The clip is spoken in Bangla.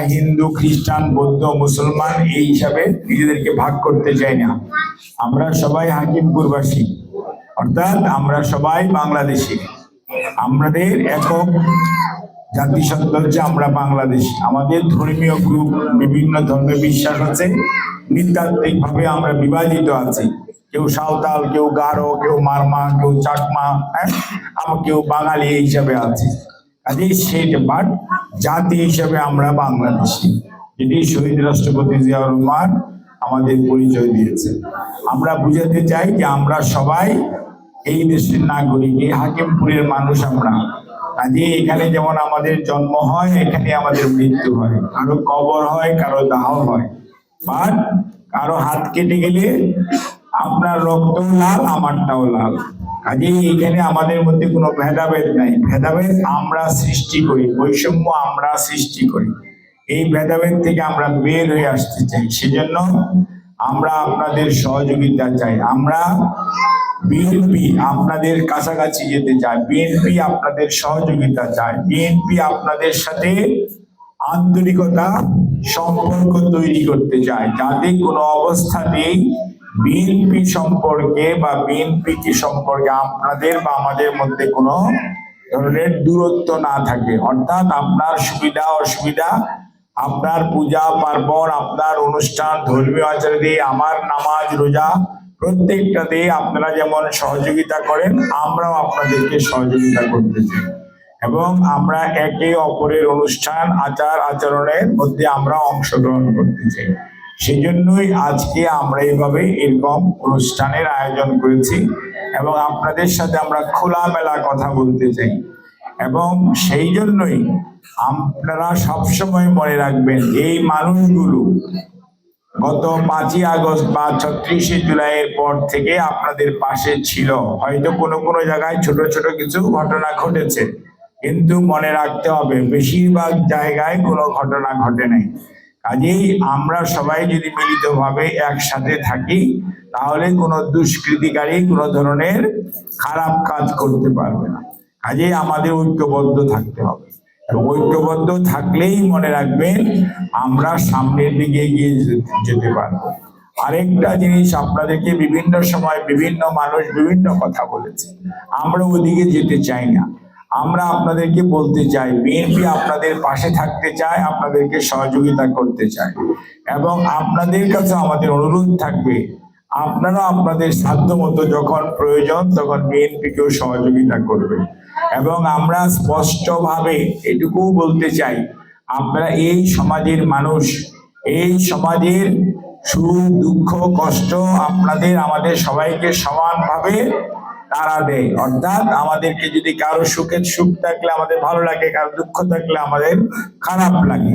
হিন্দু, খ্রিস্টান, বৌদ্ধ, মুসলমান এই হিসাবে নিজেদেরকে ভাগ করতে চাই না। আমরা সবাই হাকিমপুরবাসী। অর্থাৎ আমরা সবাই বাংলাদেশি। আমাদের একক জাতিসত্তা হচ্ছে আমরা বাংলাদেশি। আমাদের ধর্মীয় গ্রুপ বিভিন্ন ধর্মে বিশ্বাস আছে। নৃতাত্ত্বিক ভাবে আমরা বিভাজিত আছি। কেউ সাঁওতাল, কেউ গারো, কেউ মারমা, কেউ চাকমা হ্যাঁ? আবার কেউ বাঙালি এই হিসাবে আছে। কাজেই সেটা বাট জাতি হিসাবে আমরা বাংলাদেশি। এটি শহীদ রাষ্ট্রপতি জিয়াউর রহমান আমাদের পরিচয় দিয়েছে আমরা বুঝাতে চাই যে আমরা সবাই এই দেশের নাগরিক, এই হাকিমপুরের মানুষ আমরা। কাজে, এখানে যেমন আমাদের জন্ম হয়, এখানে আমাদের মৃত্যু হয়। কারও কবর হয়, কারও দাহ হয়। বাট কারও হাত কেটে গেলে আপনার রক্তও লাল, আমারটাও লাল। কাজে এখানে আমাদের মধ্যে কোনো ভেদাভেদ নাই। ভেদাভেদ আমরা সৃষ্টি করি, বৈষম্য আমরা সৃষ্টি করি। এই ভেদাভেদ থেকে আমরা বের হয়ে আসতে চাই। সেজন্য আমরা আপনাদের সহযোগিতা চাই। আমরা বিএনপি আপনাদের কাছাকাছি যেতে চায় বিএনপি আপনাদের সহযোগিতা চায় বিএনপি আপনাদের সাথে আন্তরিকতা, সম্পর্ক তৈরি করতে চায়। যাতে কোনো অবস্থাতেই বিএনপি সম্পর্কে বা বিএনপি কি সম্পর্কে আপনাদের বা আমাদের মধ্যে কোনো ধরনের দূরত্ব না থাকে। অর্থাৎ আপনার সুবিধা, অসুবিধা, আপনার পূজা, পার্বণ, আপনার অনুষ্ঠান, ধর্মীয় আচার আমার নামাজ, রোজা প্রত্যেকটাতে আপনারা যেমন সহযোগিতা করেন, আমরাও আপনাদেরকে সহযোগিতা করতে চাই। এবং আমরা একে অপরের অনুষ্ঠান আচার আচরণের মধ্যে আমরা অংশগ্রহণ করতে চাই। সেই জন্যই আজকে আমরা এইভাবে এরকম অনুষ্ঠানের আয়োজন করেছি এবং আপনাদের সাথে আমরা খোলামেলা কথা বলতে চাই। এবং সেই জন্যই আপনারা সবসময় মনে রাখবেন এই মানুষগুলো গত পাঁচই আগস্ট বা ছত্রিশে জুলাইয়ের পর থেকে আপনাদের পাশে ছিল। হয়তো কোনো কোনো জায়গায় ছোট ছোট কিছু ঘটনা ঘটেছে। কিন্তু মনে রাখতে হবে, বেশিরভাগ জায়গায় কোনো ঘটনা ঘটে নাই। কাজেই আমরা সবাই যদি মিলিতভাবে একসাথে থাকি, তাহলে কোনো দুষ্কৃতিকারী কোনো ধরনের খারাপ কাজ করতে পারবে না। কাজেই আমাদের ঐক্যবদ্ধ থাকতে হবে। ঐক্যবদ্ধ থাকলেই মনে রাখবেন, আমরা সামনের দিকে এগিয়ে যেতে পারব। আরেকটা জিনিস আপনাদেরকে বিভিন্ন সময় বিভিন্ন মানুষ বিভিন্ন কথা বলেছে। আমরা ওদিকে যেতে চাই না। আমরা আপনাদেরকে বলতে চাই বিএনপি আপনাদের পাশে থাকতে চায়, আপনাদেরকে সহযোগিতা করতে চায়। এবং আপনাদের কাছে আমাদের অনুরোধ থাকবে, আপনারা আপনাদের সাধ্য মতো যখন প্রয়োজন তখন বিএনপিকেও সহযোগিতা করবে। এবং আমরা স্পষ্টভাবে এটুকু বলতে চাই, আপনারা এই সমাজের মানুষ, এই সমাজের সুখ দুঃখ কষ্ট আপনাদের, আমাদের সবাইকে সমানভাবে তারা দেয়। অর্থাৎ আমাদেরকে যদি কারও সুখের সুখ থাকলে, আমাদের ভালো লাগে, কারও দুঃখ থাকলে আমাদের খারাপ লাগে।